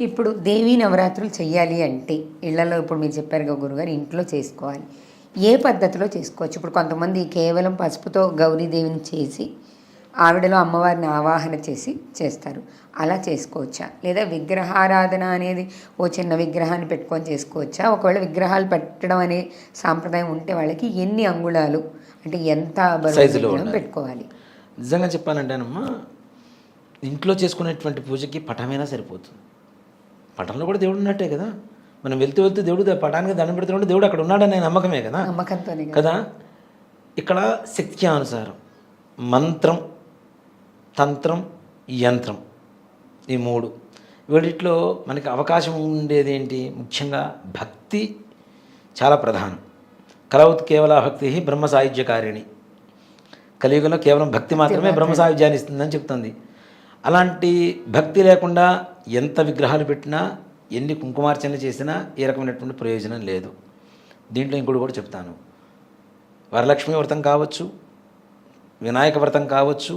ఇప్పుడు దేవీ నవరాత్రులు చెయ్యాలి అంటే ఇళ్ళలో ఇప్పుడు మీరు చెప్పారు కదా గురుగారు ఇంట్లో చేసుకోవాలి. ఏ పద్ధతిలో చేసుకోవచ్చు? ఇప్పుడు కొంతమంది కేవలం పసుపుతో గౌరీదేవిని చేసి ఆవిడలో అమ్మవారిని ఆవాహన చేసి చేస్తారు. అలా చేసుకోవచ్చా? లేదా విగ్రహారాధన అనేది ఓ చిన్న విగ్రహాన్ని పెట్టుకొని చేసుకోవచ్చా? ఒకవేళ విగ్రహాలు పెట్టడం అనే సాంప్రదాయం ఉంటే వాళ్ళకి ఎన్ని అంగుళాలు? అంటే ఎంత. పెట్టుకోవాలి. నిజంగా చెప్పాలంటేనమ్మా ఇంట్లో చేసుకునేటువంటి పూజకి పటమైనా సరిపోతుంది. పటంలో కూడా దేవుడు ఉన్నట్టే కదా. మనం వెళ్తూ వెళ్తూ దేవుడు పటానికి దండం పెడుతుంటే దేవుడు అక్కడ ఉన్నాడనే నమ్మకమే కదా. నమ్మకంతోనే కదా. కదా? ఇక్కడ శక్త్యానుసారం మంత్రం తంత్రం యంత్రం ఈ మూడు. వీటిలో మనకి అవకాశం ఉండేది ఏంటి? ముఖ్యంగా భక్తి చాలా ప్రధానం. కలవత్ కేవల భక్తి బ్రహ్మ సాయుధ్యకారిణి కలియుగంలో కేవలం భక్తి మాత్రమే బ్రహ్మ సాయుధ్యాన్ని ఇస్తుందని చెప్తుంది. అలాంటి భక్తి లేకుండా ఎంత విగ్రహాలు పెట్టినా ఎన్ని కుంకుమార్చనలు చేసినా ఏ రకమైనటువంటి ప్రయోజనం లేదు. దీంట్లో ఇంకోటి కూడా చెప్తాను. వరలక్ష్మి వ్రతం కావచ్చు వినాయక వ్రతం కావచ్చు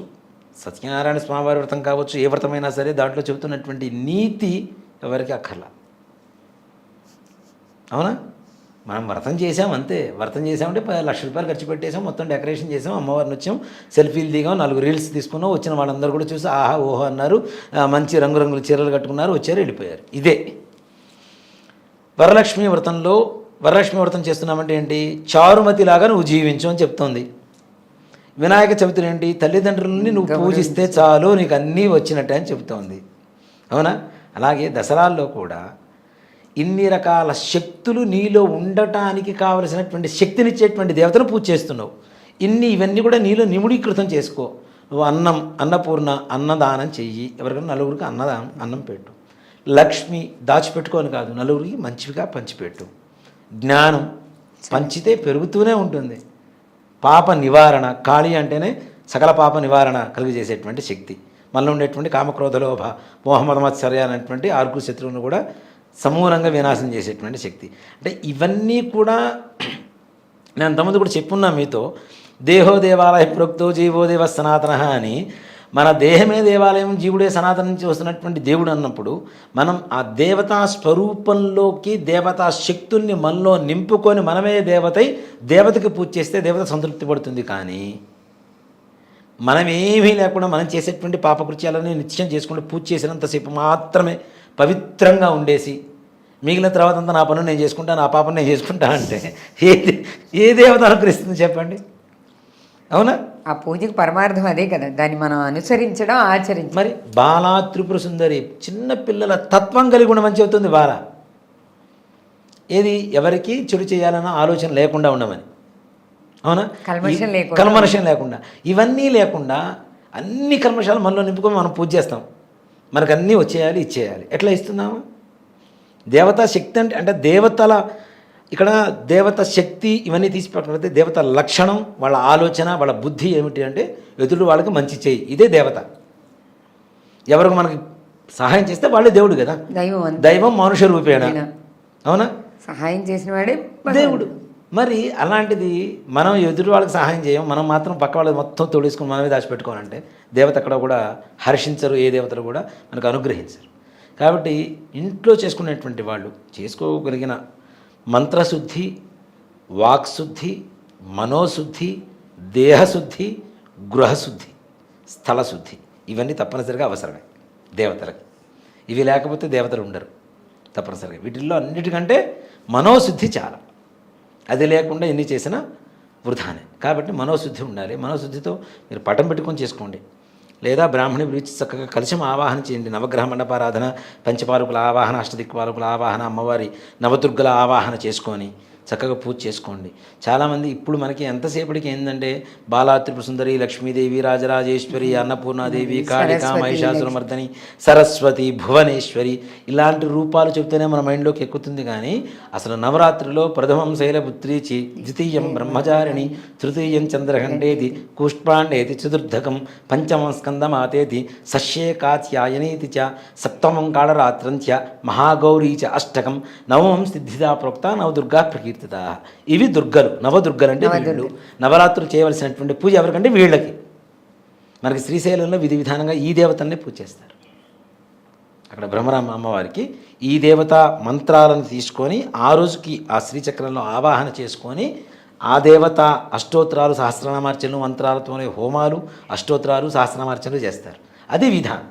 సత్యనారాయణ స్వామివారి వ్రతం కావచ్చు ఏ వ్రతమైనా సరే దాంట్లో చెబుతున్నటువంటి నీతి ఎవరికి అక్కర్లా. అవునా? మనం వ్రతం చేసాం అంతే. వ్రతం చేసామంటే లక్ష రూపాయలు ఖర్చు పెట్టేసాం మొత్తం డెకరేషన్ చేసాం అమ్మవారిని వచ్చాం సెల్ఫీలు దిగాం నాలుగు రీల్స్ తీసుకున్నాం వచ్చిన వాళ్ళందరూ కూడా చూసి ఆహా ఓహో అన్నారు. మంచి రంగురంగుల చీరలు కట్టుకున్నారు వచ్చారు వెళ్ళిపోయారు. ఇదే. వరలక్ష్మి వ్రతంలో వరలక్ష్మి వ్రతం చేస్తున్నామంటే ఏంటి? చారుమతిలాగా నువ్వు జీవించు అని చెప్తోంది. వినాయక చవితి ఏంటి? తల్లిదండ్రులని నువ్వు పూజిస్తే చాలు నీకు అన్నీ వచ్చినట్టే అని చెబుతోంది అవునా? అలాగే దసరాల్లో కూడా ఇన్ని రకాల శక్తులు నీలో ఉండటానికి కావలసినటువంటి శక్తినిచ్చేటువంటి దేవతను పూజ చేస్తున్నావు. ఇన్ని ఇవన్నీ కూడా నీలో నిముడీకృతం చేసుకో. నువ్వు అన్నం అన్నపూర్ణ అన్నదానం చెయ్యి. ఎవరికైనా నలుగురికి అన్నదానం అన్నం పెట్టు. లక్ష్మి దాచిపెట్టుకొని కాదు నలుగురికి మంచిగా పంచిపెట్టు. జ్ఞానం పంచితే పెరుగుతూనే ఉంటుంది. పాప నివారణ కాళి అంటేనే సకల పాప నివారణ కలిగజేసేటువంటి శక్తి. మనలో ఉండేటువంటి కామక్రోధలోభ లోభ మోహమదమత్సర్య అనేటువంటి ఆర్కు శత్రువును కూడా సమూలంగా వినాశం చేసేటువంటి శక్తి. అంటే ఇవన్నీ కూడా నేను అంతమంది కూడా చెప్పున్నా మీతో దేహో దేవాలయ ప్రోక్తో జీవో దేవ సనాతన అని. మన దేహమే దేవాలయం జీవుడే సనాతనం నుంచి వస్తున్నటువంటి దేవుడు అన్నప్పుడు మనం ఆ దేవతా స్వరూపంలోకి దేవతా శక్తుల్ని మనలో నింపుకొని మనమే దేవతై దేవతకి పూజ చేస్తే దేవత సంతృప్తి పడుతుంది కానీ మనమేమీ లేకుండా మనం చేసేటువంటి పాపకృత్యాలని నిత్యం చేసుకుంటూ పూజ చేసినంతసేపు మాత్రమే పవిత్రంగా ఉండేసి మిగిలిన తర్వాత అంతా నా పనులు నేను చేసుకుంటా నా పాపం నేను చేసుకుంటా అంటే ఏ ఏ దేవత అనుగ్రహిస్తుంది చెప్పండి? అవునా? ఆ పూజకి పరమార్థం అదే కదా దాన్ని మనం అనుసరించడం ఆచరించడం. మరి బాలా త్రిపుర సుందరి చిన్న పిల్లల తత్వం కలిగి ఉండమని చెబుతుంది బాల. ఏది ఎవరికి చెడు చేయాలన్న ఆలోచన లేకుండా ఉండమని. అవునా? కల్మషం లేకుండా. కల్మషం లేకుండా. ఇవన్నీ లేకుండా అన్ని కల్మషాలు మనలో నింపుకొని మనం పూజ చేస్తాం. మనకు అన్నీ వచ్చేయాలి ఇచ్చేయాలి. ఎట్లా ఇస్తున్నాము? దేవతా శక్తి అంటే అంటే దేవతల ఇక్కడ దేవత శక్తి ఇవన్నీ తీసి పక్కనైతే దేవత లక్షణం వాళ్ళ ఆలోచన వాళ్ళ బుద్ధి ఏమిటి అంటే ఎదురు వాళ్ళకి మంచి చేయి. ఇదే దేవత. ఎవరికి మనకి సహాయం చేస్తే వాళ్ళే దేవుడు కదా. దైవం. దైవం మనుష రూపేణ. రూపేణ. అవునా? సహాయం చేసిన వాడే దేవుడు. మరి అలాంటిది మనం ఎదురు వాళ్ళకి సహాయం చేయం మనం మాత్రం పక్క వాళ్ళకి మొత్తం తోడేసుకుని మనమే దాచిపెట్టుకోవాలంటే దేవత అక్కడ కూడా హర్షించరు ఏ దేవతలు కూడా మనకు అనుగ్రహించరు. కాబట్టి ఇంట్లో చేసుకునేటువంటి వాళ్ళు చేసుకోగలిగిన మంత్రశుద్ధి వాక్శుద్ధి మనోశుద్ధి దేహశుద్ధి గృహశుద్ధి స్థలశుద్ధి ఇవన్నీ తప్పనిసరిగా అవసరమే దేవతలకి. ఇవి లేకపోతే దేవతలు ఉండరు తప్పనిసరిగా. వీటిల్లో అన్నిటికంటే మనోశుద్ధి చాలా. అది లేకుండా ఎన్ని చేసినా వృధానే. కాబట్టి మనోశుద్ధి ఉండాలి. మనోశుద్ధితో మీరు పటం పెట్టుకొని చేసుకోండి. లేదా బ్రాహ్మణి పిలిచి చక్కగా కలిసి ఆవాహన చేయండి. నవగ్రహ మండపారాధన పంచపాలకుల ఆవాహన అష్టదిక్పాలకుల ఆవాహన అమ్మవారి నవదుర్గల ఆవాహన చేసుకొని చక్కగా పూజ చేసుకోండి. చాలామంది ఇప్పుడు మనకి ఎంతసేపటికి ఏంటంటే బాలా త్రిపుర సుందరి లక్ష్మీదేవి రాజరాజేశ్వరి అన్నపూర్ణాదేవి కాళికా మహిషాసురమర్దని సరస్వతి భువనేశ్వరి ఇలాంటి రూపాలు చెబితేనే మన మైండ్లోకి ఎక్కుతుంది కానీ అసలు నవరాత్రిలో ప్రథమం శైలపుత్రీచి ద్వితీయం బ్రహ్మచారిణి తృతీయం చంద్రఖండేతి కూష్పాండేతి చతుర్థకం పంచమం స్కందమాతేతి సస్యేకాత్యాయనీతి చ సప్తమం కాళరాత్రం చ మహాగౌరీ చ అష్టకం నవమం సిద్ధిదా ప్రోక్త నవదుర్గా ప్రకీర్తిత ఇవి దుర్గలు. నవదుర్గలు అంటే వీళ్ళు. నవరాత్రులు చేయవలసినటువంటి పూజ ఎవరికంటే వీళ్ళకి. మనకి శ్రీశైలంలో విధి విధానంగా ఈ దేవతల్ని పూజ చేస్తారు. అక్కడ బ్రహ్మరామ అమ్మవారికి ఈ దేవత మంత్రాలను తీసుకొని ఆ రోజుకి ఆ శ్రీచక్రంలో ఆవాహన చేసుకొని ఆ దేవత అష్టోత్తరాలు సహస్రనామార్చనలు మంత్రాలతోనే హోమాలు అష్టోత్తరాలు సహస్రనామార్చనలు చేస్తారు. అది విధానం.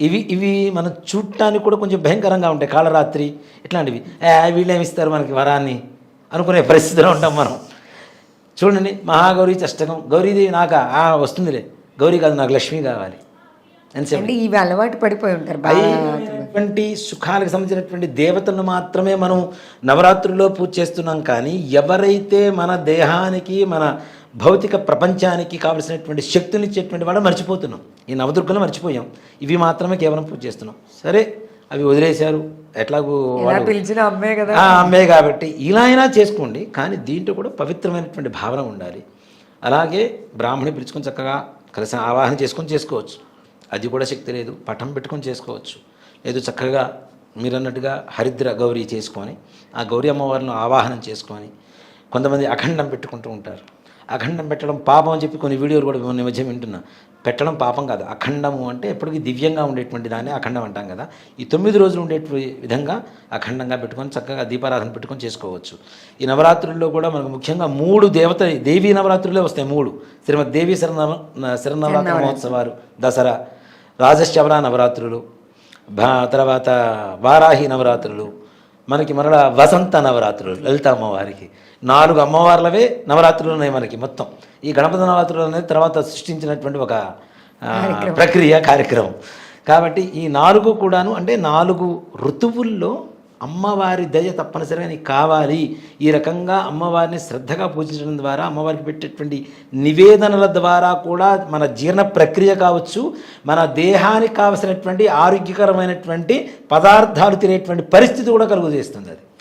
ఇవి ఇవి మనం చూడటానికి కూడా కొంచెం భయంకరంగా ఉంటాయి. కాళరాత్రి ఇట్లాంటివి. ఏ వీళ్ళేమిస్తారు మనకి వరాన్ని? అనుకునే పరిస్థితిలో ఉంటాం మనం. చూడండి మహాగౌరీ చష్టకం. గౌరీదేవి నాక ఆ, వస్తుందిలే. గౌరీ కాదు నాకు లక్ష్మి కావాలి. అంటే ఇవి అలవాటు పడిపోయి ఉంటారు బాగా అయినటువంటి సుఖాలకు సంబంధించినటువంటి దేవతలను మాత్రమే మనం నవరాత్రుల్లో పూజ చేస్తున్నాం కానీ ఎవరైతే మన దేహానికి మన భౌతిక ప్రపంచానికి కావలసినటువంటి శక్తులు ఇచ్చేటువంటి వాళ్ళు మర్చిపోతున్నాం. ఈ నవదుర్గలు మర్చిపోయాం. ఇవి మాత్రమే కేవలం పూజ చేస్తున్నాం. సరే అవి వదిలేశారు. ఎట్లాగూ పిలిచిన అమ్మే కదా. ఆ, అమ్మే కాబట్టి ఇలా అయినా చేసుకోండి కానీ దీంట్లో కూడా పవిత్రమైనటువంటి భావన ఉండాలి. అలాగే బ్రాహ్మణి పిలుచుకొని చక్కగా కలిసి ఆవాహన చేసుకొని చేసుకోవచ్చు. అది కూడా శక్తి లేదు. పటం పెట్టుకొని చేసుకోవచ్చు. లేదు చక్కగా మీరు అన్నట్టుగా హరిద్ర గౌరీ చేసుకొని ఆ గౌరీ అమ్మవారిని ఆవాహనం చేసుకొని కొంతమంది అఖండం పెట్టుకుంటూ ఉంటారు. అఖండం పెట్టడం పాపం అని చెప్పి కొన్ని వీడియోలు కూడా మొన్న మధ్య వింటున్నా. పెట్టడం పాపం కాదు. అఖండము అంటే ఎప్పటికీ దివ్యంగా ఉండేటువంటి దాన్ని అఖండం అంటాం కదా. ఈ తొమ్మిది రోజులు ఉండేటువంటి విధంగా అఖండంగా పెట్టుకొని చక్కగా దీపారాధన పెట్టుకొని చేసుకోవచ్చు. ఈ నవరాత్రుల్లో కూడా మనకు ముఖ్యంగా మూడు దేవత దేవీ నవరాత్రులే వస్తాయి మూడు. శ్రీమద్ దేవీ శరణ శరన్నవరాత్రి మహోత్సవాలు దసరా రాజశ్రవణ నవరాత్రులు తర్వాత వారాహి నవరాత్రులు మనకి మరలా వసంత నవరాత్రులు లలిత అమ్మవారికి నాలుగు అమ్మవార్లవే నవరాత్రులు ఉన్నాయి మనకి మొత్తం. ఈ గణపతి నవరాత్రులు అనేది తర్వాత సృష్టించినటువంటి ఒక ప్రక్రియ కార్యక్రమం. కాబట్టి ఈ నాలుగు కూడాను అంటే నాలుగు ఋతువుల్లో అమ్మవారి దయ తప్పనిసరిగా నీకు కావాలి. ఈ రకంగా అమ్మవారిని శ్రద్ధగా పూజించడం ద్వారా అమ్మవారికి పెట్టేటువంటి నివేదనల ద్వారా కూడా మన జీర్ణ ప్రక్రియ కావచ్చు మన దేహానికి కావలసినటువంటి ఆరోగ్యకరమైనటువంటి పదార్థాలు తినేటువంటి పరిస్థితి కూడా కలుగు చేస్తుంది అది.